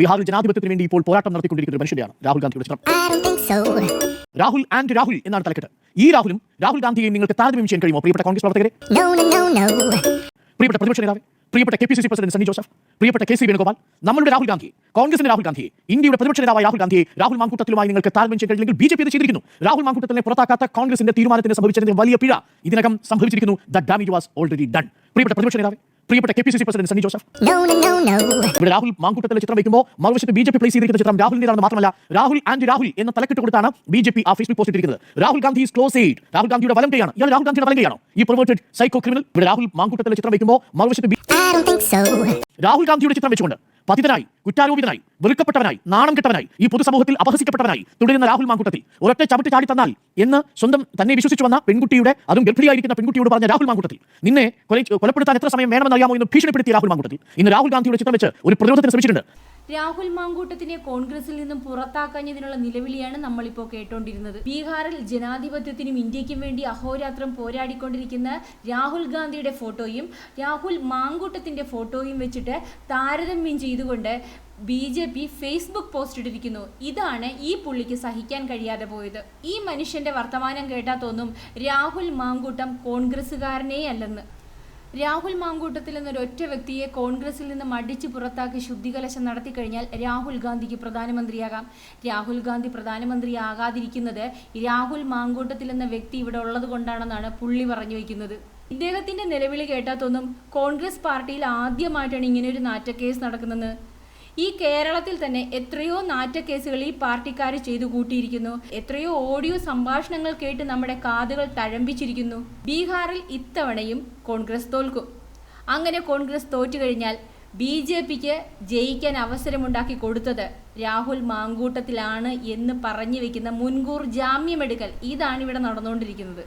ബീഹാറിൽ ജനാധിപത്യത്തിന് വേണ്ടി ഇപ്പോൾ പോരാട്ടം നടത്തിക്കൊണ്ടിരിക്കുന്ന ഒരു മനുഷ്യനെയാണ് രാഹുൽ ഗാന്ധിയുടെ ചിത്രം. രാഹുൽ ആൻഡ് രാഹുൽ എന്നാണ് തലക്കെട്ട്. ഈ രാഹുലും രാഹുൽ ഗാന്ധിയെയും നിങ്ങൾക്ക് താരതമ്യം ചെയ്യാൻ കഴിയുമോ? പ്രിയപ്പെട്ട കോൺഗ്രസ് പ്രവർത്തകരെ. പ്രിയപ്പെട്ട പ്രതിപക്ഷ നേതാവ് പ്രിയപ്പെട്ട K P C C president Sunny Joseph പ്രിയപ്പെട്ട കെ സി വേണുഗോപാൽ നമ്മളുടെ രാഹുൽ ഗാന്ധി കോൺഗ്രസിന്റെ രാഹുൽ ഗാന്ധി ഇന്ത്യയുടെ പ്രതിപക്ഷ നേതാവായ രാഹുൽ ഗാന്ധിയെ രാഹുൽ മാങ്കൂട്ടത്തിലുമായി നിങ്ങൾക്ക് താരതമ്യം ചെയ്യാൻ കഴിയില്ലെങ്കിൽ ബി ജെ പി ചെയ്തിരിക്കുന്നു. രാഹുൽ മാങ്കൂട്ടത്തിനെ പുറത്താക്കാത്ത കോൺഗ്രസിന്റെ തീരുമാനത്തിന് സംഭവിച്ചതിന് വലിയ പിഴ ഇതിനകം സംഭവിച്ചിരിക്കുന്നു. The damage was already done പ്രിയപ്പെട്ട പ്രതിപക്ഷ നേതാവ് പ്രിയപ്പെട്ട K P C C president Sunny Joseph. ഇവിടെ രാഹുൽ മാങ്കൂട്ടത്തിലെ ചിത്രം വയ്ക്കുമ്പോൾ മറുവശത്ത് ബി ജെ പി പ്ലേസ് ചെയ്തിരിക്കുന്ന ചിത്രം രാഹുലിന്റേതാണെന്ന് മാത്രമല്ല രാഹുൽ ആൻഡ് രാഹുൽ എന്ന തലക്കെട്ട് കൊടുത്താണ് ബി ജെ പി ആ ഫേസ്ബുക്ക് പോസ്റ്റ് ഇട്ടിരിക്കുന്നത്. Rahul Gandhi is close aide Rahul ഗാന്ധിയുടെ വലം കൈയാണ്. ഇയാൾ രാഹുൽ ഗാന്ധിയുടെ വലം കൈയാണോ? ഈ പ്രൊമോട്ടഡ് സൈക്കോ ക്രിമിനൽ ഇവിടെ രാഹുൽ മാങ്കൂട്ടത്തിലെ ചിത്രം വയ്ക്കുമ്പോൾ മറുവശത്ത്. രാഹുൽ ഗാന്ധിയുടെ ചിത്രം വെച്ചുകൊണ്ട് പതിതനായി കുറ്റാരോപിതനായി വെറുക്കപ്പെട്ടവനായി നാണം കെട്ടവനായി ഈ പൊതുസമൂഹത്തിൽ അപഹസിക്കപ്പെട്ടവനായി തുടരുന്ന രാഹുൽ മാങ്കൂട്ടത്തിൽ ഒരൊറ്റ ചവിട്ട് ചാടി തന്നാൽ എന്ന് സ്വന്തം തന്നെ വിശ്വസിച്ചു വന്ന പെൺകുട്ടിയുടെ അതും ഗർഭിണിയായിരിക്കുന്ന പെൺകുട്ടിയോട് പറഞ്ഞ രാഹുൽ മാങ്കൂട്ടത്തിൽ നിന്നെ കൊല കൊലപ്പെടുത്താൻ എത്ര സമയം വേണമെന്നറിയാമോ എന്ന് ഭീഷണിപ്പെടുത്തിയ രാഹുൽ മാങ്കൂട്ടത്തിൽ. ഇന്ന് രാഹുൽ ഗാന്ധിയുടെ ചിത്രം വെച്ച് ഒരു പ്രതിരോധത്തിന് ശ്രമിച്ചിട്ടുണ്ട്. രാഹുൽ മാങ്കൂട്ടത്തിനെ കോൺഗ്രസിൽ നിന്നും പുറത്താക്കഞ്ഞതിനുള്ള നിലവിളിയാണ് നമ്മളിപ്പോൾ കേട്ടോണ്ടിരുന്നത്. ബീഹാറിൽ ജനാധിപത്യത്തിനും ഇന്ത്യക്കും വേണ്ടി അഹോരാത്രം പോരാടിക്കൊണ്ടിരിക്കുന്ന രാഹുൽ ഗാന്ധിയുടെ ഫോട്ടോയും രാഹുൽ മാങ്കൂട്ടത്തിന്റെ ഫോട്ടോയും വെച്ചിട്ട് താരതമ്യം ചെയ്തുകൊണ്ട് B J P Facebook post ഇട്ടിരിക്കുന്നു. ഇതാണ് ഈ പുള്ളിക്ക് സഹിക്കാൻ കഴിയാതെ പോയത്. ഈ മനുഷ്യന്റെ വർത്തമാനം കേട്ടാൽ തോന്നും രാഹുൽ മാങ്കൂട്ടം കോൺഗ്രസ്സുകാരനേ അല്ലെന്ന് രാഹുൽ മാങ്കൂട്ടത്തിൽ എന്നൊരൊറ്റ വ്യക്തിയെ കോൺഗ്രസിൽ നിന്ന് മടിച്ചു പുറത്താക്കി ശുദ്ധികലശം നടത്തി കഴിഞ്ഞാൽ രാഹുൽ ഗാന്ധിക്ക് പ്രധാനമന്ത്രിയാകാം. രാഹുൽ ഗാന്ധി പ്രധാനമന്ത്രിയാകാതിരിക്കുന്നത് രാഹുൽ മാങ്കൂട്ടത്തിൽ എന്ന വ്യക്തി ഇവിടെ ഉള്ളത് കൊണ്ടാണെന്നാണ് പുള്ളി പറഞ്ഞു വയ്ക്കുന്നത് ഇദ്ദേഹത്തിന്റെ നിലവിളി കേട്ടാത്തൊന്നും കോൺഗ്രസ് പാർട്ടിയിൽ ആദ്യമായിട്ടാണ് ഇങ്ങനെ ഒരു നാറ്റക്കേസ് നടക്കുന്നത് ഈ കേരളത്തിൽ തന്നെ എത്രയോ നാറ്റക്കേസുകൾ ഈ പാർട്ടിക്കാർ ചെയ്തു കൂട്ടിയിരിക്കുന്നു. എത്രയോ ഓഡിയോ സംഭാഷണങ്ങൾ കേട്ട് നമ്മുടെ കാതുകൾ തഴമ്പിച്ചിരിക്കുന്നു. ബീഹാറിൽ ഇത്തവണയും കോൺഗ്രസ് തോൽക്കും. അങ്ങനെ കോൺഗ്രസ് തോറ്റു കഴിഞ്ഞാൽ ബി ജെ പിക്ക് ജയിക്കാൻ അവസരമുണ്ടാക്കി കൊടുത്തത് രാഹുൽ മാങ്കൂട്ടത്തിലാണ് എന്ന് പറഞ്ഞു വെക്കുന്ന മുൻകൂർ ജാമ്യമെടുക്കൽ. ഇതാണ് ഇവിടെ നടന്നുകൊണ്ടിരിക്കുന്നത്.